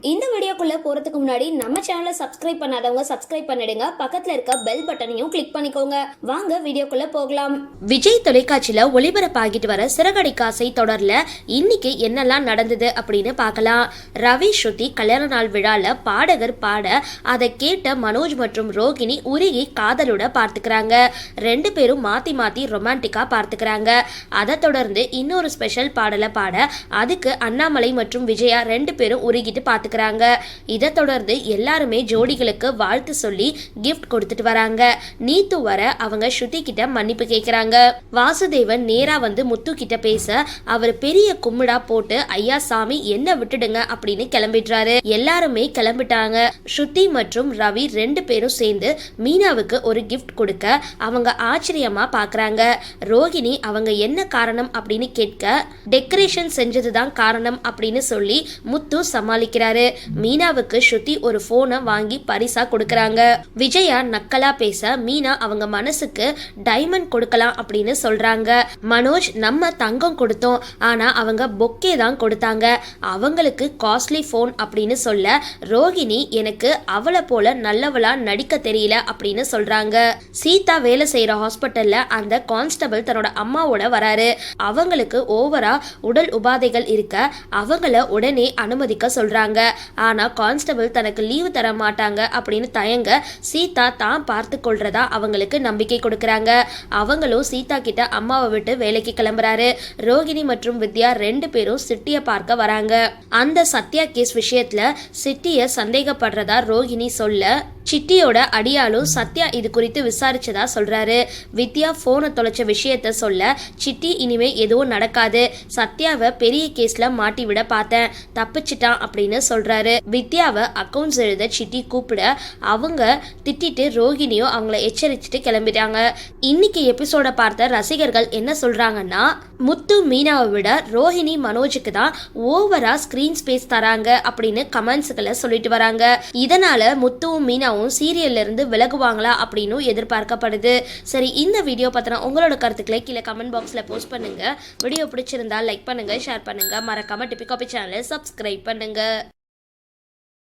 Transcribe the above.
இந்த வீடியோக்குள்ளே போறதுக்கு முன்னாடி நம்ம சேனலை சப்ஸ்கிரைப் பண்ணாதவங்க சப்ஸ்கிரைப் பண்ணிடுங்க. பக்கத்தில் இருக்க பெல் பட்டனையும் கிளிக் பண்ணிக்கோங்க. வாங்க வீடியோக்குள்ளே போகலாம். விஜய் தொலைக்காட்சியில் ஒளிபரப்பாகிட்டு வர சிறகடி காசை தொடரில் இன்னைக்கு என்னெல்லாம் நடந்தது அப்படின்னு பார்க்கலாம். ரவி ஸ்ருதி கல்யாண நாள் விழாவில் பாடகர் பாட அதை கேட்ட மனோஜ் மற்றும் ரோகிணி உருகி காதலோட பார்த்துக்கிறாங்க. ரெண்டு பேரும் மாற்றி மாற்றி ரொமான்டிக்காக பார்த்துக்கிறாங்க. அதை தொடர்ந்து இன்னொரு ஸ்பெஷல் பாடலை பாட அதுக்கு அண்ணாமலை மற்றும் விஜயா ரெண்டு பேரும் உருகிட்டு பார்த்துக்கிறாங்க. இதை தொடர்ந்து எல்லாருமே ஜோடிகளுக்கு வாழ்த்து சொல்லி கிஃப்ட் கொடுத்துட்டு வராங்க. நீத்து வர அவங்க ஸ்ருதி கிட்ட மன்னிப்பு கேட்குறாங்க வாசுதேவன் நேரா வந்து முத்து கிட்ட பேச அவர் பெரிய கும்மிடா போட்டு ஐயா சாமி என்ன விட்டுடுங்க அப்படின்னு கிளம்பிடுறாரு. எல்லாருமே கிளம்பிட்டாங்க. ஸ்ருதி மற்றும் ரவி ரெண்டு பேரும் சேர்ந்து மீனாவுக்கு ஒரு கிஃப்ட் கொடுக்க அவங்க ஆச்சரியமா பாக்குறாங்க. ரோகிணி அவங்க என்ன காரணம்? அப்படின்னு கேட்க டெக்கரேஷன் செஞ்சதுதான் காரணம் அப்படின்னு சொல்லி முத்து சமாளிக்கிறாரு. மீனாவுக்கு ஸ்ருதி ஒரு போனை வாங்கி பரிசா கொடுக்கறாங்க. விஜயா நக்கலா பேச மீனா அவங்க மனசுக்கு டைமண்ட் கொடுக்கலாம் அப்படின்னு சொல்றாங்க. மனோஜ் நம்ம தங்கம் கொடுத்தோம். ஆனா அவங்க பொக்கே தான் கொடுத்தாங்க. அவங்களுக்கு காஸ்ட்லி ஃபோன் அப்படின்னு சொல்ல ரோகிணி எனக்கு அவளை போல நல்லவளா நடிக்க தெரியல அப்படின்னு சொல்றாங்க. சீதா வேலை செய்யற ஹாஸ்பிட்டல்ல அந்த கான்ஸ்டபிள் தன்னோட அம்மாவோட வராரு. அவங்களுக்கு ஓவரா உடல் உபாதைகள் இருக்க அவங்கள உடனே அனுமதிக்க சொல்றாங்க. ஆனா கான்ஸ்டபிள் தனக்கு லீவு தர மாட்டாங்க அப்படின்னு தயங்க சீதா தான் பார்த்து கொள்றதா அவங்களுக்கு நம்பிக்கை கொடுக்குறாங்க. அவங்களும் சீதா கிட்ட அம்மாவை விட்டு வேலைக்கு கிளம்புறாரு. ரோகிணி மற்றும் வித்யா ரெண்டு பேரும் சிட்டியை பார்க்க வராங்க. அந்த சத்யா கேஸ் விஷயத்துல சிட்டியை சந்தேகப்படுறதா ரோகிணி சொல்ல சிட்டியோட அடியாளும் சத்யா இது குறித்து விசாரிச்சதா சொல்றாரு. வித்யா போனை தொலைச்ச விஷயத்த சொல்ல சிட்டி இனிமே எதுவும் நடக்காது. சத்யாவை பெரிய கேஸ்ல மாட்டி விட பார்த்தேன். தப்பிச்சிட்டான் அப்படின்னு சொல்றாரு. வித்யாவை அக்கவுண்ட்ஸ் எழுத சிட்டி கூப்பிட அவங்க திட்டிட்டு ரோகிணியோ அவங்கள எச்சரிச்சுட்டு கிளம்பிட்டாங்க. இன்னைக்கு எபிசோட பார்த்த ரசிகர்கள் என்ன சொல்றாங்கன்னா முத்து மீனாவை விட ரோஹிணி மனோஜுக்கு தான் ஓவரா ஸ்கிரீன் ஸ்பேஸ் தராங்க அப்படின்னு கமெண்ட்ஸுகளை சொல்லிட்டு வராங்க. இதனால முத்துவும் மீனாவும் சீரியல்ல இருந்து விலகுவாங்களா அப்படின்னு எதிர்பார்க்கப்படுது. சரி இந்த வீடியோ பத்தின உங்களோட கருத்துக்களை கீழே கமெண்ட் பாக்ஸ்ல போஸ்ட் பண்ணுங்க. வீடியோ பிடிச்சிருந்தா லைக் பண்ணுங்க ஷேர் பண்ணுங்க. மறக்காம டிபிகாபி சேனலை சப்ஸ்கிரைப் பண்ணுங்க.